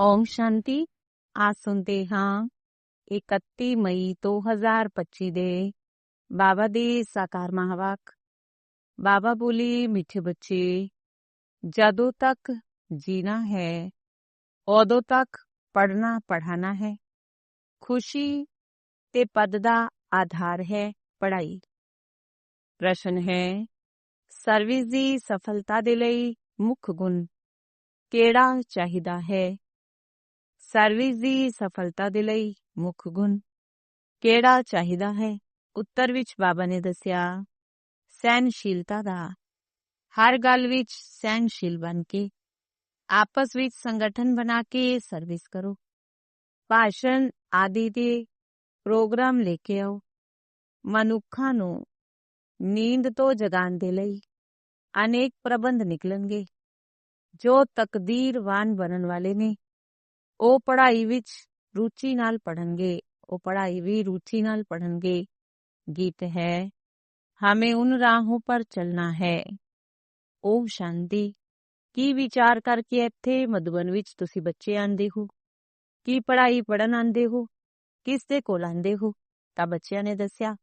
ਓਮ ਸ਼ਾਂਤੀ ਆ ਸੁਣਦੇ ਹਾਂ 31 ਮਈ 2025 ਦੇ ਬਾਬਾ ਦੇ ਸਾਕਾਰ ਮਹਾਵਾਕ ਬਾਬਾ ਬੋਲੀ ਮਿੱਠੇ ਬੱਚੇ ਜਦੋਂ ਤੱਕ ਜੀਣਾ ਹੈ ਉਦੋਂ ਤੱਕ ਪੜਨਾ ਪੜਾਣਾ ਹੈ ਖੁਸ਼ੀ ਤੇ ਪਦ ਦਾ ਆਧਾਰ ਹੈ ਪੜ੍ਹਾਈ ਪ੍ਰਸ਼ਨ ਹੈ ਸਰਵਿਸ ਦੀ ਸਫਲਤਾ ਦੇ ਲਈ ਮੁੱਖ ਗੁਣ ਕਿਹੜਾ ਚਾਹੀਦਾ ਹੈ ਸਰਵਿਸ ਦੀ ਸਫਲਤਾ ਦੇ ਲਈ ਮੁੱਖ ਗੁਣ ਕਿਹੜਾ ਚਾਹੀਦਾ ਹੈ? ਉੱਤਰ ਵਿੱਚ ਬਾਬਾ ਨੇ ਦੱਸਿਆ ਸਹਿਨਸ਼ੀਲਤਾ ਦਾ। ਹਰ ਗੱਲ ਵਿੱਚ ਸਹਿਨਸ਼ੀਲ ਬਣ ਕੇ, ਆਪਸ ਵਿੱਚ ਸੰਗਠਨ ਬਣਾ ਕੇ ਸਰਵਿਸ ਕਰੋ। ਭਾਸ਼ਣ ਆਦਿ ਦੇ ਪ੍ਰੋਗਰਾਮ ਲੈ ਕੇ ਆਓ। ਮਨੁੱਖਾਂ ਨੂੰ ਨੀਂਦ ਤੋਂ ਜਗਾਉਣ ਦੇ ਲਈ ਅਨੇਕ ਪ੍ਰਬੰਧ ਨਿਕਲਣਗੇ। ਜੋ ਤਕਦੀਰਵਾਨ ਬਣਨ ਵਾਲੇ ਨੇ ਉਹ ਪੜ੍ਹਾਈ ਵਿੱਚ ਰੁਚੀ ਨਾਲ ਪੜਨਗੇ ਉਹ ਪੜ੍ਹਾਈ ਵੀ ਰੁਚੀ ਨਾਲ ਪੜਨਗੇ ਗੀਤ ਹੈ, ਹਮੇ ਉਨ ਰਾਹੋਂ ਪਰ ਚੱਲਣਾ ਹੈ। ਓਮ ਸ਼ਾਂਤੀ, ਕੀ ਵਿਚਾਰ ਕਰਕੇ ਇੱਥੇ ਮਧੂਬਨ ਵਿੱਚ ਤੁਸੀਂ ਬੱਚੇ ਆਂਦੇ ਹੋ? ਕੀ ਪੜ੍ਹਾਈ ਪੜਨ ਆਂਦੇ ਹੋ? ਕਿਸ ਦੇ ਕੋਲ ਆਂਦੇ ਹੋ? ਤਾਂ ਬੱਚਿਆਂ ਨੇ ਦੱਸਿਆ,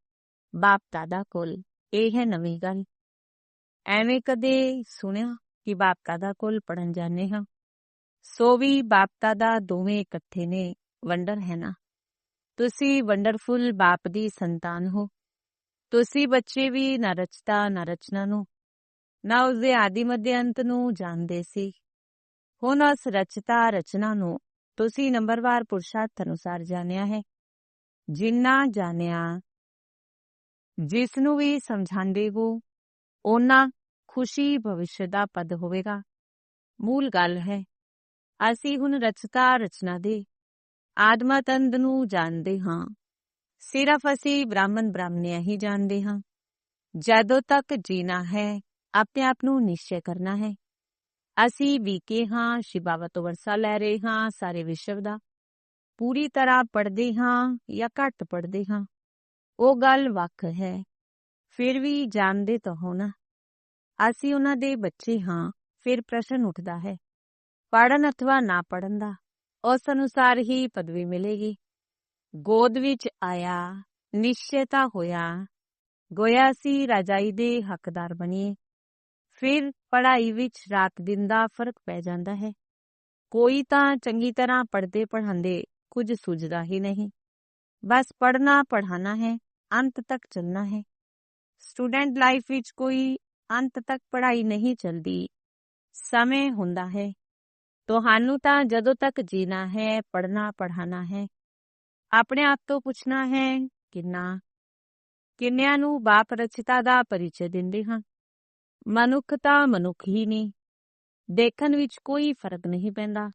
ਬਾਪ ਦਾਦਾ ਕੋਲ। ਇਹ ਹੈ ਨਵੀਂ ਗੱਲ। ਐਵੇਂ ਕਦੇ ਸੁਣਿਆ ਕਿ ਬਾਪ ਦਾਦਾ ਕੋਲ ਪੜਨ ਜਾਂਦੇ ਹਾਂ? ਸੋ ਵੀ ਬਾਪ ਦਾਦਾ ਦੋਵੇਂ ਇਕੱਠੇ ਨੇ, ਵੰਡਰ ਹੈ ਨਾ। ਤੁਸੀਂ ਵੰਡਰਫੁਲ ਬਾਪ ਦੀ ਸੰਤਾਨ ਹੋ। ਤੁਸੀਂ ਬੱਚੇ ਵੀ ਨਾ ਰਚਤਾ, ਨਾ ਰਚਨਾ ਨੂੰ, ਨਾ ਉਸਦੇ ਆਦਿ ਮੱਧ ਅੰਤ ਨੂੰ ਜਾਣਦੇ ਸੀ। ਹੁਣ ਉਸ ਰਚਤਾ, ਰਚਨਾ ਨੂੰ ਤੁਸੀਂ ਨੰਬਰਵਾਰ ਪੁਰਸ਼ਾਰਥ ਅਨੁਸਾਰ ਜਾਣਿਆ ਹੈ। ਜਿੰਨਾ ਜਾਣਿਆ ਜਿਸ ਨੂੰ ਵੀ ਸਮਝਾਉਂਦੇ ਹੋ ਉਹਨਾਂ ਖੁਸ਼ੀ ਭਵਿੱਖ ਦਾ ਪਦ ਹੋਵੇਗਾ। ਮੂਲ ਗੱਲ ਹੈ ਅਸੀਂ ਹੁਣ ਰਚਤਾ ਰਚਨਾ ਦੇ ਆਦਮਤੰਦ ਨੂੰ ਜਾਣਦੇ ਹਾਂ। ਸਿਰਫ ਅਸੀਂ ਬ੍ਰਾਹਮਣ ਬ੍ਰਾਹਮਣਿਆ ਹੀ ਜਾਣਦੇ ਹਾਂ। ਜਦੋਂ ਤੱਕ ਜੀਣਾ ਹੈ, ਆਪਣੇ ਆਪ ਨੂੰ ਨਿਸ਼ਚੈ ਕਰਨਾ ਹੈ। ਅਸੀਂ ਵੀਕੇ ਹਾਂ ਸ਼ਿਵਾਵਾ ਤੋਂ ਵਰਸਾ ਲੈ ਰਹੇ ਹਾਂ, ਸਾਰੇ ਵਿਸ਼ਵ ਦਾ। ਪੂਰੀ ਤਰ੍ਹਾਂ ਪੜਦੇ ਹਾਂ ਜਾਂ ਘੱਟ ਪੜਦੇ ਹਾਂ। ਉਹ ਗੱਲ ਵੱਖ ਹੈ। ਫਿਰ ਵੀ ਜਾਣਦੇ ਤਾਂ ਹੋਣਾ ਅਸੀਂ ਉਹਨਾਂ ਦੇ ਬੱਚੇ ਹਾਂ, ਫਿਰ ਪ੍ਰਸ਼ਨ ਉੱਠਦਾ ਹੈ। ਪੜਨ ਅਥਵਾ ਨਾ ਪੜਨ ਦਾ, ਉਸ ਅਨੁਸਾਰ ਹੀ ਪਦਵੀ ਮਿਲੇਗੀ। ਗੋਦ ਵਿੱਚ ਆਇਆ ਨਿਸ਼ਚੈਤਾ ਹੋਇਆ। ਗੋਇਆ ਸੀ ਰਾਜਾਈ ਦੇ ਹੱਕਦਾਰ ਬਣੀਏ। ਫਿਰ ਪੜ੍ਹਾਈ ਵਿੱਚ ਰਾਤ ਦਿਨ ਦਾ ਫ਼ਰਕ ਪੈ ਜਾਂਦਾ ਹੈ। ਕੋਈ ਤਾਂ ਚੰਗੀ ਤਰ੍ਹਾਂ ਪੜ੍ਹਦੇ ਪੜ੍ਹਾਉਂਦੇ ਕੁਝ ਸੁਝਦਾ ਹੀ ਨਹੀਂ। ਬਸ ਪੜ੍ਹਨਾ ਪੜ੍ਹਾਣਾ ਹੈ, ਅੰਤ ਤੱਕ ਚੱਲਣਾ ਹੈ। ਸਟੂਡੈਂਟ ਲਾਈਫ ਵਿੱਚ ਕੋਈ ਅੰਤ ਤੱਕ ਪੜ੍ਹਾਈ ਨਹੀਂ ਚੱਲਦੀ। ਸਮੇਂ ਹੁੰਦਾ ਹੈ। ਤੁਹਾਨੂੰ ਤਾਂ ਜਦੋਂ ਤੱਕ ਜੀਣਾ ਹੈ, ਪੜ੍ਹਨਾ ਪੜ੍ਹਾਣਾ ਹੈ। ਆਪਣੇ ਆਪ ਤੋਂ ਪੁੱਛਣਾ ਹੈ ਕਿੰਨਾ ਕਿੰਨਿਆਂ ਨੂੰ ਬਾਪ ਰਚਿਤਾ ਦਾ ਪਰਿਚੈ ਦਿੰਦੇ ਹਾਂ। ਮਨੁੱਖ ਤਾਂ ਮਨੁੱਖ ਹੀ ਨਹੀਂ ਦੇਖਣ ਵਿੱਚ ਕੋਈ ਫ਼ਰਕ ਨਹੀਂ ਪੈਂਦਾ।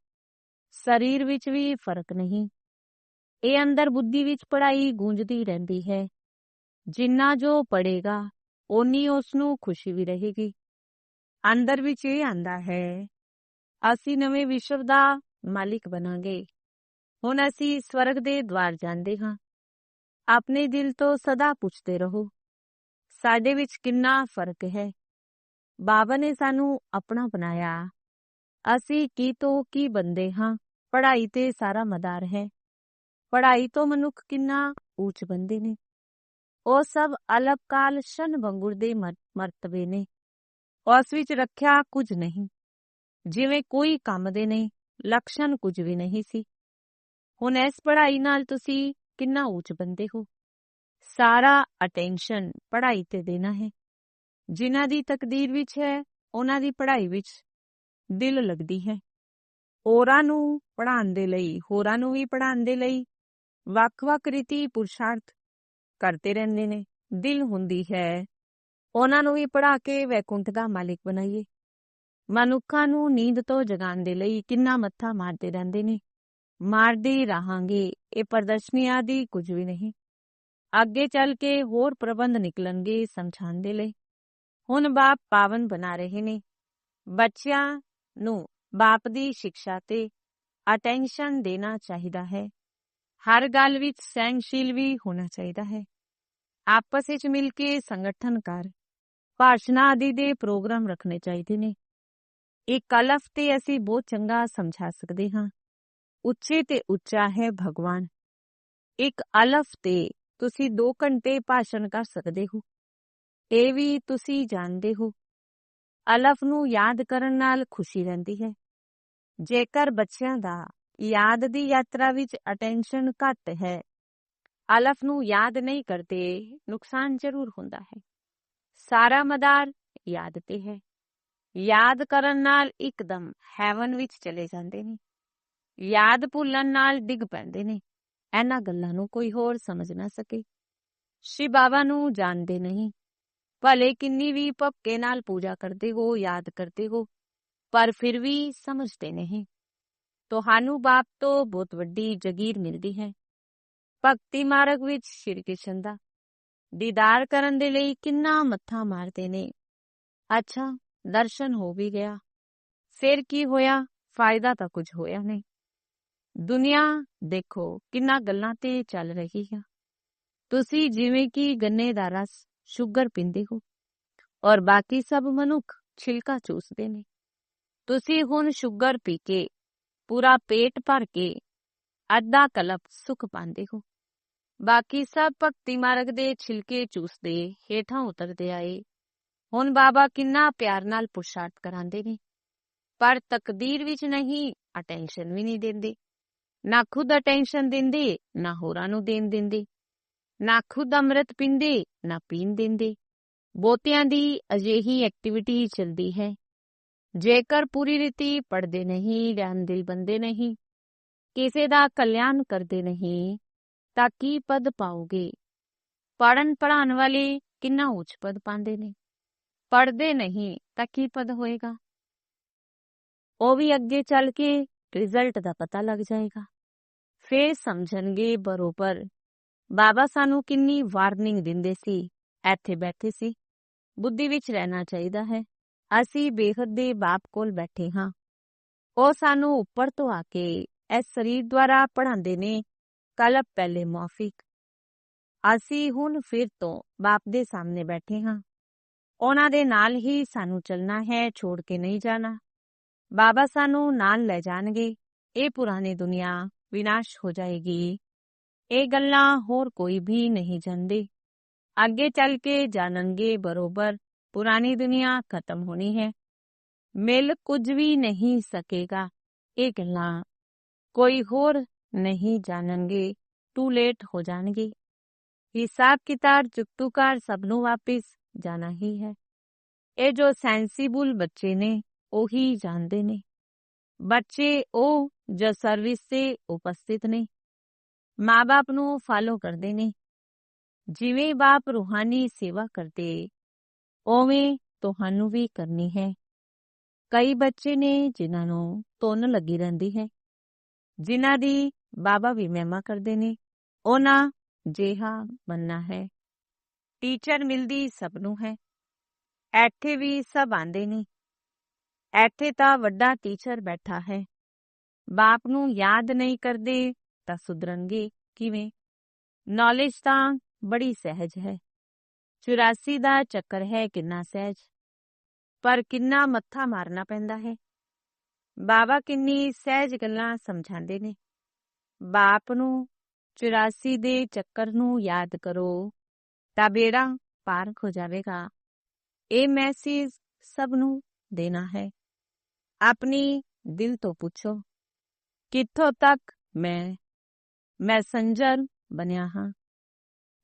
ਸਰੀਰ ਵਿੱਚ ਵੀ ਫ਼ਰਕ ਨਹੀਂ। ਇਹ ਅੰਦਰ ਬੁੱਧੀ ਵਿੱਚ ਪੜਾਈ ਗੂੰਜਦੀ ਰਹਿੰਦੀ ਹੈ। ਜਿੰਨਾ ਜੋ ਪੜੇਗਾ ਓਨੀ ਉਸ ਨੂੰ ਖੁਸ਼ੀ ਵੀ ਰਹੇਗੀ। ਅੰਦਰ ਵਿੱਚ ਇਹ ਆਂਦਾ ਹੈ ਅਸੀਂ ਨਵੇਂ ਵਿਸ਼ਵ ਦਾ ਮਾਲਿਕ ਬਣਾਂਗੇ। ਹੁਣ ਅਸੀਂ ਸਵਰਗ ਦੇ ਦਵਾਰ ਜਾਂਦੇ ਹਾਂ। ਆਪਣੇ ਦਿਲ ਤੋਂ ਸਦਾ ਪੁੱਛਦੇ ਰਹੋ, ਸਾਡੇ ਵਿੱਚ ਕਿੰਨਾ ਫ਼ਰਕ ਹੈ? ਬਾਬਾ ਨੇ ਸਾਨੂੰ ਆਪਣਾ ਬਣਾਇਆ। ਅਸੀਂ ਕੀ ਤੋਂ ਕੀ ਬੰਦੇ ਹਾਂ? ਪੜ੍ਹਾਈ ਤੇ ਸਾਰਾ ਮਦਾਰ ਹੈ। ਪੜ੍ਹਾਈ ਤੋਂ ਮਨੁੱਖ ਕਿੰਨਾ ਉੱਚ ਬੰਦੇ ਨੇ। ਉਹ ਸਭ ਅਲਪਕਾਲ ਸ਼ਨ ਬੰਗੁਰ ਦੇ ਮਰਤਬੇ ਨੇ। ਉਸ ਵਿੱਚ ਰੱਖਿਆ ਕੁਝ ਨਹੀਂ। ਜਿਵੇਂ ਕੋਈ ਕੰਮ ਦੇ ਨਹੀਂ, ਲਕਸ਼ਣ ਕੁਝ ਵੀ ਨਹੀਂ ਸੀ। ਹੁਣ ਇਸ ਪੜ੍ਹਾਈ ਨਾਲ ਤੁਸੀਂ ਕਿੰਨਾ ਉੱਚ ਬੰਦੇ ਹੋ? ਸਾਰਾ ਅਟੈਂਸ਼ਨ ਪੜ੍ਹਾਈ ਤੇ ਦੇਣਾ ਹੈ। ਜਿਨ੍ਹਾਂ ਦੀ ਤਕਦੀਰ ਵਿੱਚ ਹੈ, ਉਹਨਾਂ ਦੀ ਪੜ੍ਹਾਈ ਵਿੱਚ ਦਿਲ ਲੱਗਦੀ ਹੈ। ਹੋਰਾਂ ਨੂੰ ਪੜ੍ਹਾਉਣ ਦੇ ਲਈ, ਹੋਰਾਂ ਨੂੰ ਵੀ ਪੜ੍ਹਾਉਣ ਦੇ ਲਈ ਵੱਖ-ਵੱਖ ਰੀਤੀ ਪੁਰਸ਼ਾਰਥ ਕਰਦੇ ਰਹਿੰਦੇ ਨੇ। ਦਿਲ ਹੁੰਦੀ ਹੈ, ਉਹਨਾਂ ਨੂੰ ਵੀ ਪੜ੍ਹਾ ਕੇ ਵੈਕੁੰਠ ਦਾ ਮਾਲਿਕ ਬਣਾਈਏ। ਮਨੁੱਖਾਂ ਨੂੰ ਨੀਂਦ ਤੋਂ ਜਗਾਉਣ ਦੇ ਲਈ ਕਿੰਨਾ ਮੱਥਾ ਮਾਰਦੇ ਰਹਿੰਦੇ ਨੇ। ਮਾਰਦੇ ਰਹਾਂਗੇ, ਇਹ ਪ੍ਰਦਰਸ਼ਨੀ ਆਦਿ ਕੁਝ ਵੀ ਨਹੀਂ। ਅੱਗੇ ਚੱਲ ਕੇ ਹੋਰ ਪ੍ਰਬੰਧ ਨਿਕਲਣਗੇ ਸਮਝਾਉਣ ਦੇ ਲਈ। ਹੁਣ ਬਾਪ ਪਾਵਨ ਬਣਾ ਰਹੇ ਨੇ। ਬੱਚਿਆਂ ਨੂੰ ਬਾਪ ਦੀ ਸਿੱਖਿਆ ਤੇ ਅਟੈਂਸ਼ਨ ਦੇਣਾ ਚਾਹੀਦਾ ਹੈ। ਹਰ ਗੱਲ ਵਿੱਚ ਸਹਿਣਸ਼ੀਲ ਵੀ ਹੋਣਾ ਚਾਹੀਦਾ ਹੈ। ਆਪਸ ਵਿੱਚ ਮਿਲ ਕੇ ਸੰਗਠਨ ਕਰ, ਭਾਸ਼ਣਾ ਆਦਿ ਦੇ ਪ੍ਰੋਗਰਾਮ ਰੱਖਣੇ ਚਾਹੀਦੇ ਨੇ। ਇੱਕ ਕਲਫ ਤੇ ਅਸੀਂ ਬਹੁਤ ਚੰਗਾ ਸਮਝਾ ਸਕਦੇ ਹਾਂ। ਉੱਚੇ ਤੇ ਉੱਚਾ ਹੈ ਭਗਵਾਨ। ਇੱਕ ਅਲਫ ਤੇ ਤੁਸੀਂ 2 ਘੰਟੇ ਭਾਸ਼ਣ ਕਰ ਸਕਦੇ ਹੋ। ਇਹ ਵੀ ਤੁਸੀਂ ਜਾਣਦੇ ਹੋ। ਅਲਫ ਨੂੰ ਯਾਦ ਕਰਨ ਨਾਲ ਖੁਸ਼ੀ ਰਹਿੰਦੀ ਹੈ। ਜੇਕਰ ਬੱਚਿਆਂ ਦਾ ਯਾਦ ਦੀ ਯਾਤਰਾ ਵਿੱਚ ਅਟੈਂਸ਼ਨ ਘੱਟ ਹੈ ਅਲਫ ਨੂੰ ਯਾਦ ਨਹੀਂ ਕਰਦੇ, ਨੁਕਸਾਨ ਜ਼ਰੂਰ ਹੁੰਦਾ ਹੈ। ਸਾਰਾ ਮਦਾਰ ਯਾਦ ਤੇ ਹੈ। ਯਾਦ ਕਰਨ ਨਾਲ ਇੱਕਦਮ ਹੈਵਨ ਵਿੱਚ ਚਲੇ ਜਾਂਦੇ ਨੇ। ਯਾਦ ਭੁੱਲਣ ਨਾਲ ਡਿੱਗ ਪੈਂਦੇ ਨੇ। ਇਹਨਾਂ ਗੱਲਾਂ ਨੂੰ ਕੋਈ ਹੋਰ ਸਮਝ ਨਾ ਸਕੇ। ਸ਼ਿਵ ਬਾਬਾ ਨੂੰ ਜਾਣਦੇ ਨਹੀਂ। ਭਲੇ ਕਿੰਨੀ ਵੀ ਭਪਕੇ ਨਾਲ ਪੂਜਾ ਕਰਦੇ ਹੋ, ਯਾਦ ਕਰਦੇ ਹੋ, ਪਰ ਫਿਰ ਵੀ ਸਮਝਦੇ ਨਹੀਂ। ਤੁਹਾਨੂੰ ਬਾਪ ਤੋਂ ਬਹੁਤ ਵੱਡੀ ਜਗੀਰ ਮਿਲਦੀ ਹੈ। ਭਗਤੀ ਮਾਰਗ ਵਿੱਚ ਸ਼੍ਰੀ ਕ੍ਰਿਸ਼ਨ ਦਾ ਦੀਦਾਰ ਕਰਨ ਦੇ ਲਈ ਕਿੰਨਾ ਮੱਥਾ ਮਾਰਦੇ ਨੇ। ਅੱਛਾ ਦਰਸ਼ਨ ਹੋ ਵੀ ਗਿਆ ਫਿਰ ਕੀ ਹੋਇਆ ਫਾਇਦਾ ਤਾਂ ਕੁਝ ਹੋਇਆ ਨਹੀਂ ਦੁਨੀਆ ਦੇਖੋ ਕਿੰਨਾ ਗੱਲਾਂ ਤੇ ਚੱਲ ਰਹੀ ਹੈ ਤੁਸੀਂ ਜਿਵੇਂ ਕਿ ਗੰਨੇ ਦਾ ਰਸ ਸ਼ੂਗਰ ਪੀਂਦੇ ਹੋ ਔਰ ਬਾਕੀ ਸਭ ਮਨੁੱਖ ਛਿਲਕਾ ਚੂਸਦੇ ਨੇ ਤੁਸੀਂ ਹੁਣ ਸ਼ੂਗਰ ਪੀ ਕੇ ਪੂਰਾ ਪੇਟ ਭਰ ਕੇ ਅੱਧਾ ਕਲਪ ਸੁਖ ਪਾਉਂਦੇ ਹੋ ਬਾਕੀ ਸਭ ਭਗਤੀ ਮਾਰਗ ਦੇ ਛਿਲਕੇ ਚੂਸਦੇ ਹੇਠਾਂ ਉਤਰਦੇ ਆਏ ਹੁਣ ਬਾਬਾ ਕਿੰਨਾ ਪਿਆਰ ਨਾਲ ਪੁਰਸ਼ਾਰਥ ਕਰਾਉਂਦੇ ਨੇ। ਪਰ ਤਕਦੀਰ ਵਿੱਚ ਨਹੀਂ ਅਟੈਂਸ਼ਨ ਵੀ ਨਹੀਂ ਦਿੰਦੇ। ਨਾ ਖੁਦ ਅਟੈਂਸ਼ਨ ਦਿੰਦੇ, ਨਾ ਹੋਰਾਂ ਨੂੰ ਦੇਣ ਦਿੰਦੇ। ਨਾ ਖੁਦ ਅੰਮ੍ਰਿਤ ਪੀਂਦੇ, ਨਾ ਪੀਣ ਦਿੰਦੇ। ਬੋਤਿਆਂ ਦੀ ਅਜਿਹੀ ਐਕਟੀਵਿਟੀ ਚੱਲਦੀ ਹੈ। ਜੇਕਰ ਪੂਰੀ ਰੀਤੀ ਪੜਦੇ ਨਹੀਂ ਗਿਆਨ ਦਿਲ ਬੰਦੇ ਨਹੀਂ, ਕਿਸੇ ਦਾ ਕਲਿਆਣ ਕਰਦੇ ਨਹੀਂ, ਤਾਂ ਕੀ ਪਦ ਪਾਓਗੇ? ਪੜਨ ਪੜਾਉਣ ਵਾਲੇ ਕਿੰਨਾ ਉੱਚ ਪਦ ਪਾਉਂਦੇ ਨੇ? ਪੜਦੇ ਨਹੀਂ, ਤਾਂ ਕੀ ਪਦ ਹੋਏਗਾ? ਉਹ ਵੀ ਅੱਗੇ ਚੱਲ ਕੇ ਰਿਜ਼ਲਟ ਦਾ ਪਤਾ ਲੱਗ ਜਾਏਗਾ। ਫੇਰ ਸਮਝਣਗੇ ਬਰੋਬਰ। ਬਾਬਾ ਸਾਨੂੰ ਕਿੰਨੀ ਵਾਰਨਿੰਗ ਦਿੰਦੇ ਸੀ, ਇੱਥੇ ਬੈਠੇ ਸੀ। ਬੁੱਧੀ ਵਿੱਚ ਰਹਿਣਾ ਚਾਹੀਦਾ ਹੈ। ਅਸੀਂ ਬੇਹੱਦ ਦੇ ਬਾਪ ਕੋਲ ਬੈਠੇ ਹਾਂ। ਉਹ ਸਾਨੂੰ ਉੱਪਰ ਤੋਂ ਆ ਕੇ ਇਸ ਸਰੀਰ ਦੁਆਰਾ ਪੜਾਉਂਦੇ ਨੇ, ਕਲਪ ਪਹਿਲੇ ਮੌਫਿਕ ਅਸੀਂ ਹੁਣ ਫਿਰ ਤੋਂ ਬਾਪ ਦੇ ਸਾਹਮਣੇ ਬੈਠੇ ਹਾਂ। ਉਹਨਾਂ ਦੇ ਨਾਲ ਹੀ ਸਾਨੂੰ ਚੱਲਣਾ ਹੈ, ਛੋੜ ਕੇ ਨਹੀਂ ਜਾਣਾ। ਬਾਬਾ ਸਾਨੂੰ ਨਾਲ ਲੈ ਜਾਣਗੇ। ਇਹ ਪੁਰਾਣੀ ਦੁਨੀਆ ਵਿਨਾਸ਼ ਹੋ ਜਾਏਗੀ। ਇਹ ਗੱਲਾਂ ਹੋਰ ਕੋਈ ਵੀ ਨਹੀਂ ਜਾਣਦੇ। ਅੱਗੇ ਚੱਲ ਕੇ ਜਾਣਨਗੇ ਬਰੋਬਰ, ਪੁਰਾਣੀ ਦੁਨੀਆ ਖਤਮ ਹੋਣੀ ਹੈ। ਮਿਲ ਕੁਝ ਵੀ ਨਹੀਂ ਸਕੇਗਾ। ਇਹ ਗੱਲਾਂ ਕੋਈ ਹੋਰ ਨਹੀਂ ਜਾਣਨਗੇ। ਟੂ ਲੇਟ ਹੋ ਜਾਣਗੇ। ਹਿਸਾਬ ਕਿਤਾਬ ਚੁਕਤੂਕਾਰ ਸਭ ਨੂੰ ਵਾਪਿਸ ਜਾਣਾ ਹੀ ਹੈ। ਇਹ ਜੋ ਸੈਂਸੀਬਲ ਬੱਚੇ ਨੇ, ਉਹੀ ਜਾਣਦੇ ਨੇ। ਬੱਚੇ ਉਹ ਜੋ ਸਰਵਿਸ ਤੇ ਉਪਸਥਿਤ ਨੇ। ਮਾਪੇ ਨੂੰ ਫਾਲੋ ਕਰਦੇ ਨੇ। ਜਿਵੇਂ ਬਾਪ ਰੂਹਾਨੀ ਸੇਵਾ ਕਰਦੇ, ਉਵੇਂ ਤੁਹਾਨੂੰ ਵੀ ਕਰਨੀ ਹੈ। ਕਈ ਬੱਚੇ ਨੇ ਜਿਨ੍ਹਾਂ ਨੂੰ ਤੁੰਨ ਲੱਗੀ ਰਹਿੰਦੀ ਹੈ। ਜਿਨ੍ਹਾਂ ਦੀ ਬਾਬਾ ਵੀ ਮਹਿਮਾ ਕਰਦੇ ਨੇ, ਉਹਨਾਂ ਜਿਹਾ ਬੰਨਾ ਹੈ। ਟੀਚਰ ਮਿਲਦੀ ਸਭ ਨੂੰ ਹੈ। ਇੱਥੇ ਵੀ ਸਭ ਆਂਦੇ ਨੇ। ਇੱਥੇ ਤਾਂ ਵੱਡਾ ਟੀਚਰ ਬੈਠਾ ਹੈ। ਬਾਪ ਨੂੰ ਯਾਦ ਨਹੀਂ ਕਰਦੇ ਤਾਂ ਸੁਧਰਨਗੇ ਕਿਵੇਂ? ਨੌਲੇਜ ਤਾਂ ਬੜੀ ਸਹਿਜ ਹੈ। 84 ਦਾ ਚੱਕਰ ਹੈ ਕਿੰਨਾ ਸਹਿਜ। ਪਰ ਕਿੰਨਾ ਮੱਥਾ ਮਾਰਨਾ ਪੈਂਦਾ ਹੈ। ਬਾਬਾ ਕਿੰਨੀ ਸਹਿਜ ਗੱਲਾਂ ਸਮਝਾਉਂਦੇ ਨੇ। ਬਾਪ ਨੂੰ 84 ਦੇ ਚੱਕਰ ਨੂੰ ਯਾਦ ਕਰੋ। ਤਾਂ ਬੇੜਾ ਪਾਰ ਹੋ ਜਾਵੇਗਾ। ਇਹ ਮੈਸੇਜ ਸਭ ਨੂੰ ਦੇਣਾ ਹੈ। ਆਪਣੀ ਦਿਲ ਤੋਂ ਪੁੱਛੋ, ਕਿੱਥੋਂ ਤੱਕ ਮੈਂ ਮੈਸੰਜਰ ਬਣਿਆ ਹਾਂ?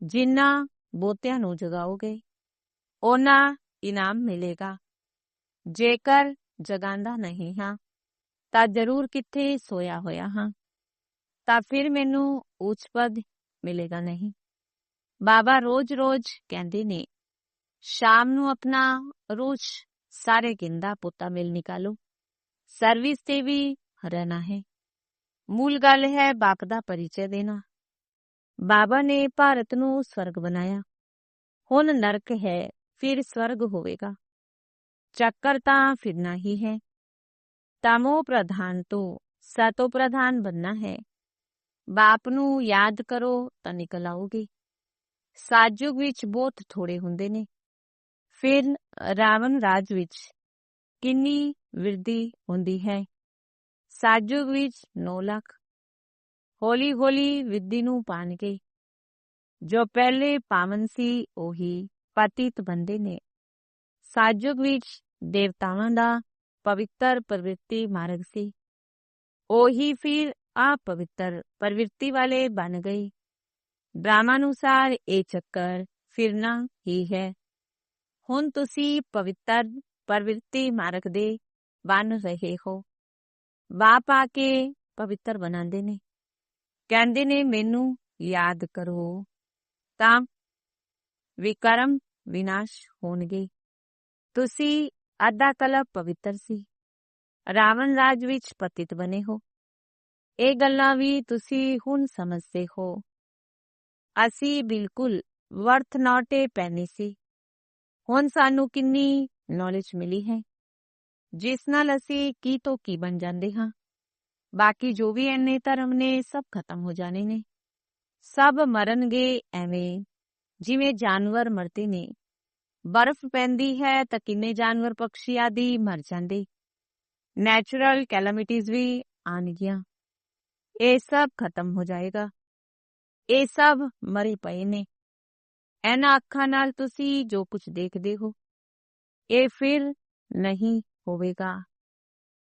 ਜਿੰਨਾ ਬੋਤਿਆਂ ਨੂੰ ਜਗਾਓਗੇ ਉਹਨਾਂ ਇਨਾਮ ਮਿਲੇਗਾ। ਜੇਕਰ ਜਗਾਂਦਾ ਨਹੀਂ ਹਾਂ, ਤਾਂ ਜ਼ਰੂਰ ਕਿੱਥੇ ਸੋਇਆ ਹੋਇਆ ਹਾਂ? ਤਾਂ ਫਿਰ ਮੈਨੂੰ ਉੱਚ ਪਦ ਮਿਲੇਗਾ ਨਹੀਂ। ਬਾਬਾ ਰੋਜ਼-ਰੋਜ਼ ਕਹਿੰਦੇ ਨੇ, ਸ਼ਾਮ ਨੂੰ ਆਪਣਾ ਰੋਜ਼ ਸਾਰੇ ਗਿੰਦਾ ਪੋਤਾ ਮਿਲ ਨਿਕਾਲੋ। ਸਰਵਿਸ ਤੇ ਵੀ ਰਹਿਣਾ ਹੈ। ਮੂਲ ਗੱਲ ਹੈ ਬਾਪ ਦਾ ਪਰਿਚੈ ਦੇਣਾ। ਬਾਬਾ ਨੇ ਭਾਰਤ ਨੂੰ ਸਵਰਗ ਬਣਾਇਆ। ਹੁਣ ਨਰਕ ਹੈ, ਫਿਰ ਸਵਰਗ ਹੋਵੇਗਾ। ਚੱਕਰ ਤਾਂ ਫਿਰਨਾ ਹੀ ਹੈ। ਤਮੋ ਪ੍ਰਧਾਨ ਤੋਂ ਸਤੋ ਪ੍ਰਧਾਨ ਬੰਨਾ ਹੈ। ਬਾਪ ਨੂੰ ਯਾਦ ਕਰੋ ਤਾਂ ਨਿਕਲ ਆਓਗੇ। ਸਾਜੁਗ ਵਿੱਚ ਬਹੁਤ ਥੋੜੇ ਹੁੰਦੇ ਨੇ। ਫਿਰ ਰਾਵਣ ਰਾਜ ਵਿੱਚ ਕਿੰਨੀ ਵਿਰਧੀ ਹੁੰਦੀ ਹੈ? ਸਾਜੁਗ ਵਿੱਚ 9 ਲੱਖ। ਹੌਲੀ ਹੌਲੀ ਵਿਧੀ ਨੂੰ ਪਾਣਗੇ ਜੋ ਪਹਿਲੇ ਪਾਵਨ ਸੀ, ਉਹੀ ਪਤਿਤ ਬੰਦੇ ਨੇ। ਸਾਜੁਗ ਵਿੱਚ ਦੇਵਤਾਵਾਂ ਦਾ ਪਵਿੱਤਰ ਪ੍ਰਵਿਰਤੀ ਮਾਰਗ ਸੀ। ਉਹੀ ਫਿਰ ਆਪਵਿੱਤਰ ਪ੍ਰਵਿਰਤੀ ਵਾਲੇ ਬਣ ਗਏ। ਡਰਾਮਾ ਇਹ ਚੱਕਰ ਫਿਰਨਾ ਹੀ ਹੈ। ਹੁਣ ਤੁਸੀਂ ਪਵਿੱਤਰ ਪ੍ਰਵਿਰਤੀ ਮਾਰਗ ਦੇ ਬਣ ਰਹੇ ਹੋ। ਬਾਪ ਆ ਕੇ ਪਵਿੱਤਰ ਬਣਾਉਂਦੇ ਨੇ। ਕਹਿੰਦੇ ਨੇ, ਮੈਨੂੰ ਯਾਦ ਕਰੋ, ਤਾਂ ਵਿਕਰਮ ਵਿਨਾਸ਼ ਹੋਣਗੇ। ਤੁਸੀਂ ਅੱਧਾ ਕਲਪ ਪਵਿੱਤਰ ਸੀ। ਰਾਵਣ ਰਾਜ ਵਿੱਚ ਪਤਿਤ ਬਨੇ ਹੋ। ਇਹ ਗੱਲਾਂ ਵੀ ਤੁਸੀਂ ਹੁਣ ਸਮਝਦੇ ਹੋ। ਅਸੀਂ ਬਿਲਕੁਲ ਵਰਥ ਨਾਟੇ ਪੈਣੀ ਸੀ ਹੁਣ ਸਾਨੂੰ ਕਿੰਨੀ ਨੌਲੇਜ ਮਿਲੀ ਹੈ ਜਿਸ ਨਾਲ ਅਸੀਂ ਕੀ ਤੋਂ ਕੀ ਬਣ ਜਾਂਦੇ ਹਾਂ ਬਾਕੀ ਜੋ ਵੀ ਐਨੇ ਧਰਮ ਨੇ ਸਭ ਖਤਮ ਹੋ ਜਾਣੇ ਨੇ ਸਭ ਮਰਨਗੇ ਐਵੇਂ ਜਿਵੇਂ ਜਾਨਵਰ ਮਰਦੇ ਨੇ ਬਰਫ਼ ਪੈਂਦੀ ਹੈ ਤਾਂ ਕਿੰਨੇ ਜਾਨਵਰ ਪੰਛੀ ਆਦਿ ਮਰ ਜਾਂਦੇ ਨੈਚੁਰਲ ਕੈਲਾਮਿਟੀਜ਼ ਵੀ ਆਣਗੀਆਂ ਇਹ ਸਭ ਖਤਮ ਹੋ ਜਾਏਗਾ ਇਹ ਸਭ ਮਰੇ ਪਏ ਨੇ। ਇਹਨਾਂ ਅੱਖਾਂ ਨਾਲ ਤੁਸੀਂ ਜੋ ਕੁਝ ਦੇਖਦੇ ਹੋ, ਇਹ ਫਿਰ ਨਹੀਂ ਹੋਵੇਗਾ।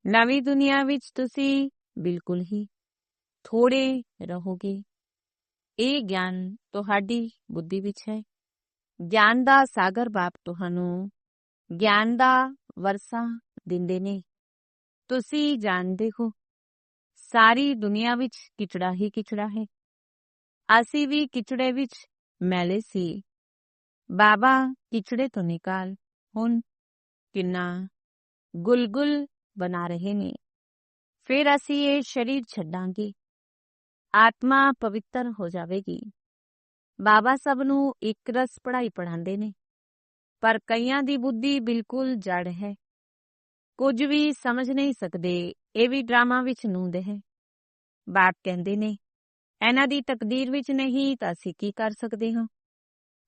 ਨਵੀਂ ਦੁਨੀਆ ਵਿੱਚ ਤੁਸੀਂ ਬਿਲਕੁਲ ਹੀ ਥੋੜੇ ਰਹੋਗੇ। ਇਹ ਗਿਆਨ ਤੁਹਾਡੀ ਬੁੱਧੀ ਵਿੱਚ ਹੈ। ਗਿਆਨ ਦਾ ਸਾਗਰ ਬਾਪ ਤੁਹਾਨੂੰ ਗਿਆਨ ਦਾ ਵਰਸਾ ਦਿੰਦੇ ਨੇ। ਤੁਸੀਂ ਜਾਣਦੇ ਹੋ, ਸਾਰੀ ਦੁਨੀਆ ਵਿੱਚ ਕਿਚੜਾ ਹੀ ਕਿਚੜਾ ਹੈ। ਅਸੀਂ ਵੀ ਕਿਚੜੇ ਵਿੱਚ ਮੈਲੇ ਸੀ। ਬਾਬਾ ਕਿਚੜੇ ਤੋਂ ਨਿਕਾਲ, ਹੁਣ ਕਿੰਨਾ ਗੁਲਗੁਲ ਬਣਾ ਰਹੇ ਨੇ। ਫਿਰ ਅਸੀਂ ਇਹ ਸਰੀਰ ਛੱਡਾਂਗੇ। ਆਤਮਾ ਪਵਿੱਤਰ ਹੋ ਜਾਵੇਗੀ। ਬਾਬਾ ਸਭ ਨੂੰ ਇੱਕ ਰਸ ਪੜਾਈ ਪੜਾਉਂਦੇ ਨੇ। ਪਰ ਕਈਆਂ ਦੀ ਬੁੱਧੀ ਬਿਲਕੁਲ ਜੜ ਹੈ। ਕੁਝ ਵੀ ਸਮਝ ਨਹੀਂ ਸਕਦੇ, ਇਹ ਵੀ ਡਰਾਮਾ ਵਿੱਚ ਨੂੰਦ ਹੈ। ਬਾਪ ਕਹਿੰਦੇ ਨੇ ਇਹਨਾਂ ਦੀ ਤਕਦੀਰ ਵਿੱਚ ਨਹੀਂ ਤਾਂ ਅਸੀਂ ਕੀ ਕਰ ਸਕਦੇ ਹਾਂ?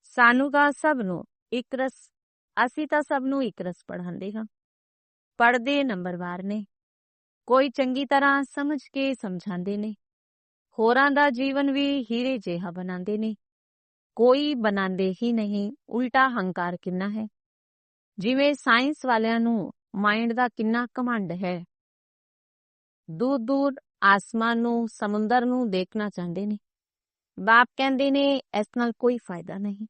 ਸਾਨੂੰ ਤਾਂ ਸਭ ਨੂੰ ਇੱਕ ਰਸ, ਅਸੀਂ ਤਾਂ ਸਭ ਨੂੰ ਇੱਕ ਰਸ ਪੜ੍ਹਾਉਂਦੇ ਹਾਂ। ਪੜਦੇ ਨੰਬਰਵਾਰ ਨੇ। ਕੋਈ ਚੰਗੀ ਤਰ੍ਹਾਂ ਸਮਝ ਕੇ ਸਮਝਾਉਂਦੇ ਨੇ। ਹੋਰਾਂ ਦਾ ਜੀਵਨ ਵੀ ਹੀਰੇ ਜਿਹਾ ਬਣਾਉਂਦੇ ਨੇ। ਕੋਈ ਬਣਾਉਂਦੇ ਹੀ ਨਹੀਂ, ਉਲਟਾ ਹੰਕਾਰ ਕਿੰਨਾ ਹੈ? ਜਿਵੇਂ ਸਾਇੰਸ ਵਾਲਿਆਂ ਨੂੰ ਮਾਈਂਡ ਦਾ ਕਿੰਨਾ ਕਮਾਂਡ ਹੈ। ਦੂਰ ਦੂਰ ਆਸਮਾਨ ਨੂੰ, ਸਮੁੰਦਰ ਨੂੰ ਦੇਖਣਾ ਚਾਹੁੰਦੇ ਨੇ। ਬਾਪ ਕਹਿੰਦੇ ਨੇ, ਇਸ ਨਾਲ ਕੋਈ ਫਾਇਦਾ ਨਹੀਂ।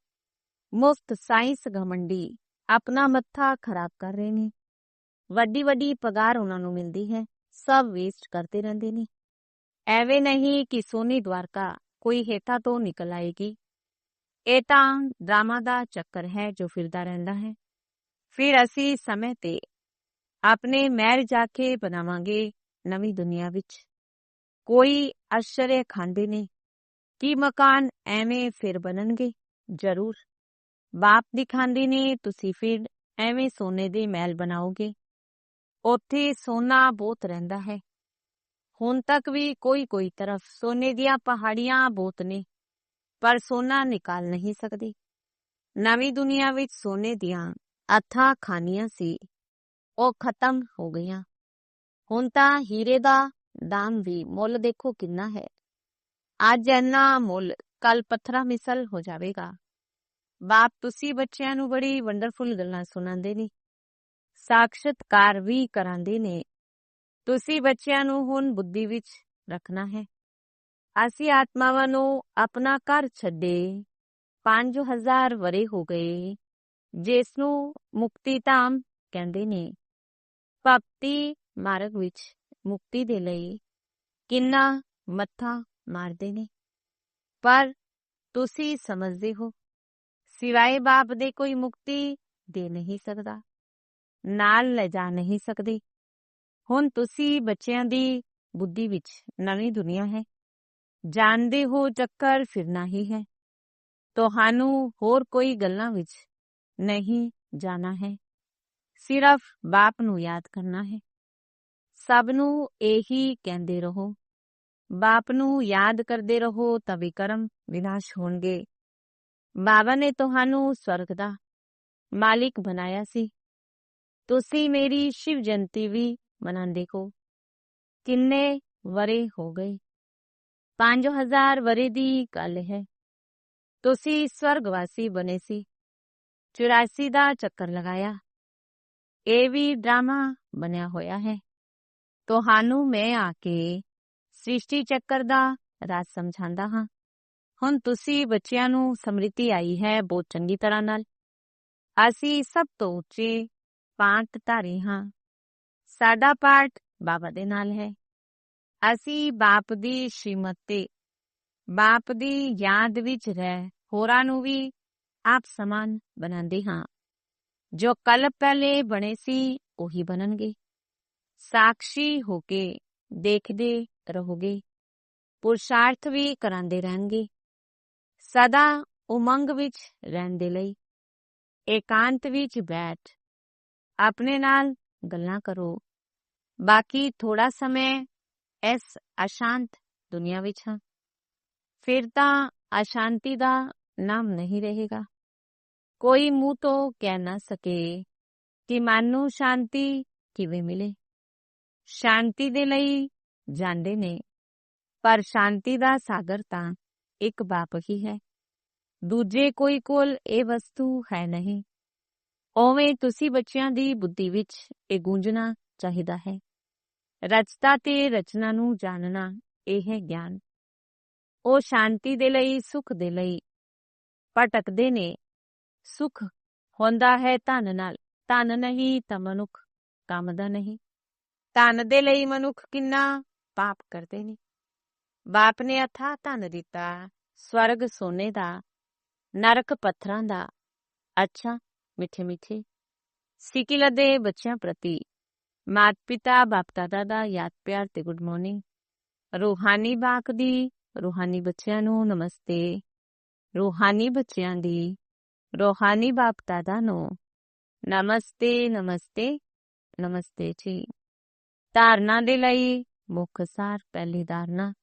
ਮੁਫਤ ਸਾਇੰਸ ਗਮੰਡੀ ਆਪਣਾ ਮੱਥਾ ਖਰਾਬ ਕਰ ਰਹੇ ਨੇ। ਵੱਡੀ ਵੱਡੀ ਪਗਾਰ ਉਹਨਾਂ ਨੂੰ ਮਿਲਦੀ ਹੈ, ਸਭ ਵੇਸਟ ਕਰਦੇ ਰਹਿੰਦੇ ਨੇ। ਐਵੇਂ ਨਹੀਂ ਕਿ ਸੋਨੀ ਦਵਾਰਕਾ ਕੋਈ ਹੇਠਾਂ ਤੋਂ ਨਿਕਲ ਆਏਗੀ। ਇਹ ਤਾਂ ਡਰਾਮਾ ਦਾ ਚੱਕਰ ਹੈ ਜੋ ਫਿਰਦਾ ਰਹਿੰਦਾ ਹੈ। ਫਿਰ ਅਸੀਂ ਸਮੇਂ ਤੇ ਆਪਣੇ ਮਹਿਲ ਜਾ ਕੇ ਬਣਾਵਾਂਗੇ ਨਵੀਂ ਦੁਨੀਆ ਵਿੱਚ। ਕੋਈ ਅਸ਼ਰੇ ਖਾਂਦੇ ਨੇ। ਕੀ ਮਕਾਨ ਐਵੇਂ ਫਿਰ ਬਣਨਗੇ? ਜ਼ਰੂਰ। ਬਾਪ ਦਿਖਾਉਂਦੇ ਨੇ, ਤੁਸੀਂ ਫਿਰ ਐਵੇਂ ਸੋਨੇ ਦੇ ਮਹਿਲ ਬਣਾਓਗੇ। ਉੱਥੇ ਸੋਨਾ ਬਹੁਤ ਰਹਿੰਦਾ ਹੈ। ਹੁਣ ਤੱਕ ਵੀ ਕੋਈ ਕੋਈ ਤਰਫ ਸੋਨੇ ਦੀਆਂ ਪਹਾੜੀਆਂ ਬਹੁਤ ਨੇ, ਪਰ ਸੋਨਾ ਨਿਕਾਲ ਨਹੀਂ ਸਕਦੇ। ਨਵੀਂ ਦੁਨੀਆ ਵਿੱਚ ਸੋਨੇ ਦੀਆਂ ਅਥਾ ਖਾਨੀਆਂ ਸੀ, ਉਹ ਖਤਮ ਹੋ ਗਈਆਂ। ਹੁਣ ਤਾਂ ਹੀਰੇ ਦਾ ਦਾਮ ਵੀ ਮੁੱਲ ਦੇਖੋ ਕਿੰਨਾ ਹੈ। ਅੱਜ ਇੰਨਾ ਮੁੱਲ ਕੱਲ ਪੱਥਰਾ ਮਿਸਲ ਹੋ ਜਾਵੇਗਾ। ਬਾਪ, ਤੁਸੀਂ ਬੱਚਿਆਂ ਨੂੰ ਬੜੀ ਵੰਡਰਫੁਲ ਗੱਲਾਂ ਸੁਣਾਉਂਦੇ ਨੇ। ਸਾਖਸ਼ਤਕਾਰ ਵੀ ਕਰਾਉਂਦੇ ਨੇ। ਤੁਸੀਂ ਬੱਚਿਆਂ ਨੂੰ ਹੁਣ ਬੁੱਧੀ ਵਿੱਚ ਰੱਖਣਾ ਹੈ। ਅਸੀਂ ਆਤਮਾਵਾਂ ਨੂੰ ਆਪਣਾ ਘਰ ਛੱਡੇ 5000 ਵਰੇ ਹੋ ਗਏ, ਜਿਸ ਨੂੰ ਮੁਕਤੀ ਧਾਮ ਕਹਿੰਦੇ ਨੇ। ਭਗਤੀ ਮਾਰਗ ਵਿੱਚ ਮੁਕਤੀ ਦੇ ਲਈ ਕਿੰਨਾ ਮੱਥਾ ਮਾਰਦੇ ਨੇ। ਪਰ ਤੁਸੀਂ ਸਮਝਦੇ ਹੋ, ਸਿਵਾਏ ਬਾਪ ਦੇ ਕੋਈ ਮੁਕਤੀ ਦੇ ਨਹੀਂ ਸਕਦਾ, ਨਾਲ ਲੈ ਜਾ ਨਹੀਂ ਸਕਦੇ। ਹੁਣ ਤੁਸੀਂ ਬੱਚਿਆਂ ਦੀ ਬੁੱਧੀ ਵਿੱਚ ਨਵੀਂ ਦੁਨੀਆ ਹੈ। ਜਾਣਦੇ ਹੋ ਚੱਕਰ ਫਿਰਨਾ ਹੀ ਹੈ। ਤੁਹਾਨੂੰ ਹੋਰ ਕੋਈ ਗੱਲਾਂ ਵਿੱਚ ਨਹੀਂ ਜਾਣਾ ਹੈ। ਸਿਰਫ ਬਾਪ ਨੂੰ ਯਾਦ ਕਰਨਾ ਹੈ। ਸਭ ਨੂੰ ਇਹੀ ਕਹਿੰਦੇ ਰਹੋ। ਬਾਪ ਨੂੰ ਯਾਦ ਕਰਦੇ ਰਹੋ ਤਾਂ ਵਿਕਰਮ ਵਿਨਾਸ਼ ਹੋਣਗੇ। ਬਾਬਾ ਨੇ ਤੁਹਾਨੂੰ ਸਵਰਗ ਦਾ ਮਾਲਿਕ ਬਣਾਇਆ ਸੀ। ਤੁਸੀਂ ਮੇਰੀ ਸ਼ਿਵ ਜਯੰਤੀ ਵੀ ਮਨਾਉਂਦੇ ਹੋ। ਕਿੰਨੇ ਵਰੇ ਹੋ ਗਏ। 5000 ਵਰੇ ਦੀ ਗੱਲ ਹੈ। ਤੁਸੀਂ ਸਵਰਗਵਾਸੀ ਬਣੇ ਸੀ। 84 ਦਾ ਚੱਕਰ ਲਗਾਇਆ। ਇਹ ਵੀ ਡਰਾਮਾ ਬਣਿਆ ਹੋਇਆ ਹੈ। ਤੁਹਾਨੂੰ ਮੈਂ ਆ ਕੇ ਸ੍ਰਿਸ਼ਟੀ ਚੱਕਰ ਦਾ ਰਾਜ ਸਮਝਾਉਂਦਾ ਹਾਂ। ਹੁਣ ਤੁਸੀਂ ਬੱਚਿਆਂ ਨੂੰ ਸਮ੍ਰਿਤੀ ਆਈ ਹੈ ਬਹੁਤ ਚੰਗੀ ਤਰ੍ਹਾਂ ਨਾਲ। ਅਸੀਂ ਸਭ ਤੋਂ ਉੱਚੇ ਪਾਠ ਧਾਰੀ ਹਾਂ। ਸਾਡਾ ਪਾਠ ਬਾਬਾ ਦੇ ਨਾਲ ਹੈ। ਅਸੀਂ ਬਾਪ ਦੀ ਸ਼੍ਰੀਮਤ ਬਾਪ ਦੀ ਯਾਦ ਵਿੱਚ ਰਹਿ ਹੋਰਾਂ ਨੂੰ ਵੀ ਆਪ ਸਮਾਨ ਬਣਾਉਂਦੇ ਹਾਂ। ਜੋ ਕਲਪ ਪਹਿਲੇ ਬਣੇ ਸੀ, ਉਹੀ ਬਣਨਗੇ। ਸਾਖੀ ਹੋ ਕੇ ਦੇਖਦੇ ਰਹੋਗੇ। ਪੁਰਸ਼ਾਰਥ ਵੀ ਕਰਾਂਦੇ ਰਹਿਣਗੇ। ਸਦਾ ਉਮੰਗ ਵਿੱਚ ਰਹਿਣ ਦੇ ਲਈ। ਇਕਾਂਤ ਵਿੱਚ ਬੈਠ। ਆਪਣੇ ਨਾਲ ਗੱਲਾਂ ਕਰੋ। ਬਾਕੀ ਥੋੜਾ ਸਮੇਂ ਇਸ ਅਸ਼ਾਂਤ ਦੁਨੀਆ ਵਿੱਚ ਹਾਂ। ਫਿਰ ਤਾਂ ਅਸ਼ਾਂਤੀ ਦਾ ਨਾਮ ਨਹੀਂ ਰਹੇਗਾ। ਕੋਈ ਮੂੰਹ ਤੋਂ ਕਹਿ ਨਾ ਸਕੇ ਕਿ ਮਨ ਨੂੰ ਸ਼ਾਂਤੀ ਕਿਵੇਂ ਮਿਲੇ। ਸ਼ਾਂਤੀ ਦੇ ਲਈ ਜਾਂਦੇ ਨੇ। ਪਰ ਸ਼ਾਂਤੀ ਦਾ ਸਾਗਰ ਤਾਂ ਇੱਕ ਬਾਪ ਹੀ ਹੈ। ਦੂਜੇ ਕੋਈ ਕੋਲ ਇਹ ਵਸਤੂ ਹੈ ਨਹੀਂ। ਓਵੇਂ ਤੁਸੀਂ ਬੱਚਿਆਂ ਦੀ ਬੁੱਧੀ ਵਿੱਚ ਇਹ ਗੂੰਜਣਾ ਚਾਹੀਦਾ ਹੈ। ਰਚਤਾ ਤੇ ਰਚਨਾ ਨੂੰ ਜਾਣਨਾ ਇਹ ਹੈ ਗਿਆਨ। ਉਹ ਸ਼ਾਂਤੀ ਦੇ ਲਈ, ਸੁਖ ਦੇ ਲਈ ਭਟਕਦੇ ਨੇ। ਸੁਖ ਹੁੰਦਾ ਹੈ ਧਨ ਨਾਲ। ਧਨ ਨਹੀਂ ਤਾਂ ਮਨੁੱਖ ਕੰਮ ਦਾ ਨਹੀਂ। ਧਨ ਦੇ ਲਈ ਮਨੁੱਖ ਕਿੰਨਾ ਪਾਪ ਕਰਦੇ ਨੇ। ਬਾਪ ਨੇ ਅਥਾ ਧਨ ਦਿੱਤਾ, ਸਵਰਗ ਸੋਨੇ ਦਾ, ਨਰਕ ਪੱਥਰਾਂ ਦਾ, ਅੱਛਾ, ਮਿੱਠੇ ਮਿੱਠੇ। ਸਿਕਿਲ ਦੇ ਬੱਚਿਆਂ ਪ੍ਰਤੀ ਮਾਤ ਪਿਤਾ ਬਾਪ ਦਾਦਾ ਦਾ ਯਾਦ ਪਿਆਰ ਤੇ ਗੁੱਡ ਮਾਰਨਿੰਗ। ਰੂਹਾਨੀ ਬਾਕ ਦੀ, ਰੂਹਾਨੀ ਬੱਚਿਆਂ ਨੂੰ ਨਮਸਤੇ। ਰੂਹਾਨੀ ਬੱਚਿਆਂ ਦੀ, ਰੂਹਾਨੀ ਬਾਪ ਦਾਦਾ ਨੂੰ ਨਮਸਤੇ ਨਮਸਤੇ ਨਮਸਤੇ ਜੀ। ਧਾਰਨਾ ਦੇ ਲਈ ਮੁੱਖ ਸਾਰ ਪਹਿਲੀ ਧਾਰਨਾ।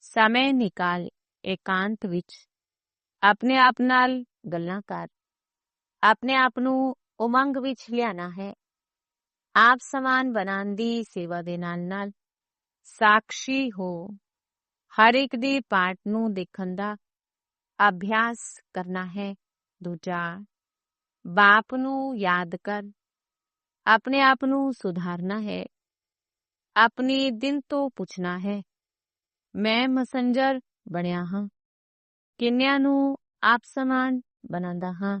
ਸਮੇਂ ਨਿਕਾਲ, ਇਕਾਂਤ ਵਿੱਚ। ਆਪਣੇ ਆਪ ਨਾਲ ਗੱਲਾਂ ਕਰ। ਆਪਣੇ ਆਪ ਨੂੰ ਉਮੰਗ ਵਿੱਚ ਲਿਆਣਾ ਹੈ। ਆਪ ਸਮਾਨ ਬਣਾਉਣ ਦੀ ਸੇਵਾ ਦੇ ਨਾਲ ਨਾਲ ਸਾਖੀ ਹੋ। ਹਰ ਇੱਕ ਦੇ ਪਾਠ ਨੂੰ ਦੇਖਣ ਦਾ ਅਭਿਆਸ ਕਰਨਾ ਹੈ। ਦੂਜਾ, ਬਾਪ ਨੂੰ ਯਾਦ ਕਰ। ਆਪਣੇ ਆਪ ਨੂੰ ਸੁਧਾਰਨਾ ਹੈ। ਆਪਣੇ ਦਿਨ ਤੋਂ ਪੁੱਛਣਾ ਹੈ। ਮੈਂ ਮਸੰਜਰ ਬਣਿਆ ਹਾਂ। ਕਿੰਨਿਆਂ ਨੂੰ ਆਪ ਸਮਾਨ ਬਣਾਉਂਦਾ ਹਾਂ।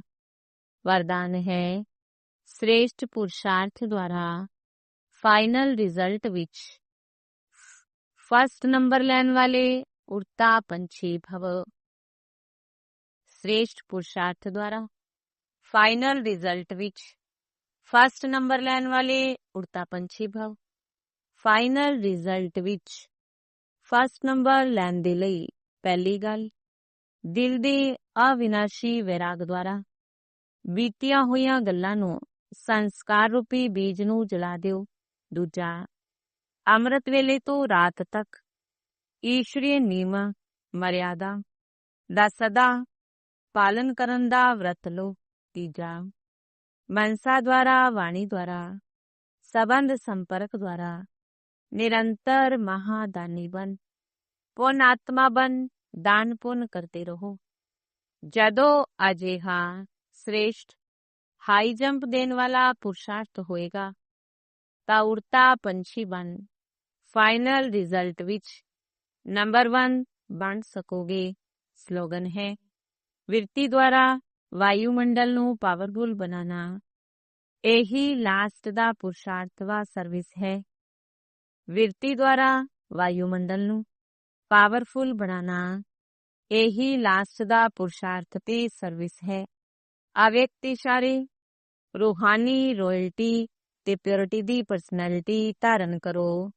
ਵਰਦਾਨ ਹੈ, ਸ੍ਰੇਸ਼ਟ ਪੁਰਸ਼ਾਰਥ ਦੁਆਰਾ ਫਾਈਨਲ ਰਿਜ਼ਲਟ ਵਿੱਚ। ਫਸਟ ਨੰਬਰ ਲੈਣ ਵਾਲੇ ਉੜਤਾ ਪੰਛੀ ਭਵ। ਸ੍ਰੇਸ਼ਟ ਪੁਰਸ਼ਾਰਥ ਦੁਆਰਾ ਫਾਈਨਲ ਰਿਜ਼ਲਟ ਵਿੱਚ। ਫਸਟ ਨੰਬਰ ਲੈਣ ਵਾਲੇ ਉੜਤਾ ਪੰਛੀ ਭਵ। ਫਾਈਨਲ ਰਿਜ਼ਲਟ ਵਿੱਚ ਫਸਟ ਨੰਬਰ ਲੈਣ ਦੇ ਲਈ ਪਹਿਲੀ ਗੱਲ, ਦਿਲ ਦੇ ਅਵਿਨਾਸ਼ੀ ਵਿਰਾਗ ਦੁਆਰਾ ਬੀਤੀਆਂ ਹੋਈਆਂ ਗੱਲਾਂ ਨੂੰ ਸੰਸਕਾਰ ਰੂਪੀ ਬੀਜ ਨੂੰ ਜਲਾ ਦਿਓ। ਦੂਜਾ, ਅੰਮ੍ਰਿਤ ਵੇਲੇ ਤੋਂ ਰਾਤ ਤੱਕ ਈਸ਼ਵਰੀ ਨਿਯਮ ਮਰਿਆਦਾ ਦਾ ਸਦਾ ਪਾਲਨ ਕਰਨ ਦਾ ਵਰਤ ਲੋ ਤੀਜਾ, ਮਨਸਾ ਦੁਆਰਾ, ਬਾਣੀ ਦੁਆਰਾ, ਸਬੰਧ ਸੰਪਰਕ ਦੁਆਰਾ ਨਿਰੰਤਰ ਮਹਾਦਾਨੀ ਬਨ ਪੁਨ ਆਤਮਾ ਬਨ ਦਾਨ ਪੁਨ ਕਰਤੇ ਰਹੋ ਜਦੋਂ ਅਜਿਹਾ ਸ੍ਰੇਸ਼ਟ ਹਾਈ ਜੰਪ ਦੇਣ ਵਾਲਾ ਪੁਰਸ਼ਾਰਥ ਹੋਏਗਾ ਤਾਂ ਉੜਤਾ ਪੰਛੀ ਬਨ ਫਾਈਨਲ ਰਿਜ਼ਲਟ ਵਿੱਚ ਨੰਬਰ 1 ਬਣ ਸਕੋਗੇ ਸਲੋਗਨ ਹੈ ਵਿਰਤੀ ਦੁਆਰਾ ਵਾਯੂਮੰਡਲ ਨੂੰ ਪਾਵਰਫੁਲ ਬਣਾਉਣਾ ਇਹੀ ਲਾਸਟ ਦਾ ਪੁਰਸ਼ਾਰਥ ਵਾ ਸਰਵਿਸ ਹੈ ਵਿਰਤੀ ਦੁਆਰਾ ਵਾਯੂਮੰਡਲ ਨੂੰ ਪਾਵਰਫੁਲ ਬਣਾਉਣਾ ਇਹੀ ਲਾਸਟ ਦਾ ਪੁਰਸ਼ਾਰਥ ਤੇ ਸਰਵਿਸ ਹੈ। ਅਵਿਅਕਤੀਸ਼ਾਰੀ ਰੂਹਾਨੀ ਰਾਇਲਟੀ ਤੇ ਪਿਓਰਿਟੀ ਦੀ ਪਰਸਨੈਲਿਟੀ ਧਾਰਨ ਕਰੋ।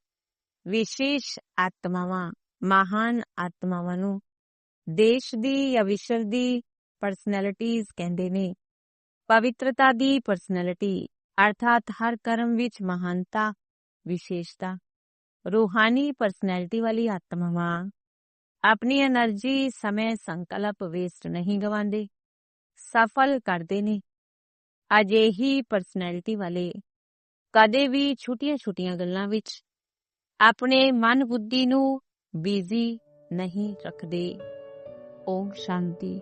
ਵਿਸ਼ੇਸ਼ ਆਤਮਾਵਾਂ, ਮਹਾਨ ਆਤਮਾਵਾਂ ਨੂੰ ਦੇਸ਼ ਦੀ ਜਾਂ ਵਿਸ਼ਵ ਦੀ ਪਰਸਨੈਲਿਟੀਜ਼ ਕਹਿੰਦੇ ਨੇ। ਪਵਿੱਤਰਤਾ ਦੀ ਪਰਸਨੈਲਿਟੀ ਅਰਥਾਤ ਹਰ ਕਰਮ ਵਿੱਚ ਮਹਾਨਤਾ, ਵਿਸ਼ੇਸ਼ਤਾ। ਰੂਹਾਨੀ ਪਰਸਨੈਲਿਟੀ ਵਾਲੀ ਆਤਮਾ ਆਤਮਾਵਾਂ ਆਪਣੀ એનર્ਜੀ ਸਮੇਂ, ਸੰਕਲਪ ਵੇਸਟ ਨਹੀਂ ਗਵਾਉਂਦੇ। ਸਫਲ ਕਰਦੇ ਨੇ। ਅੱਜ ਇਹੀ ਪਰਸਨੈਲਿਟੀ ਵਾਲੇ ਕਦੇ ਵੀ ਛੋਟੀਆਂ-ਛੋਟੀਆਂ ਗੱਲਾਂ ਵਿੱਚ ਆਪਣੇ ਮਨ ਬੁੱਧੀ ਨੂੰ ਬਿਜ਼ੀ ਨਹੀਂ ਰੱਖਦੇ। ਓਮ ਸ਼ਾਂਤੀ।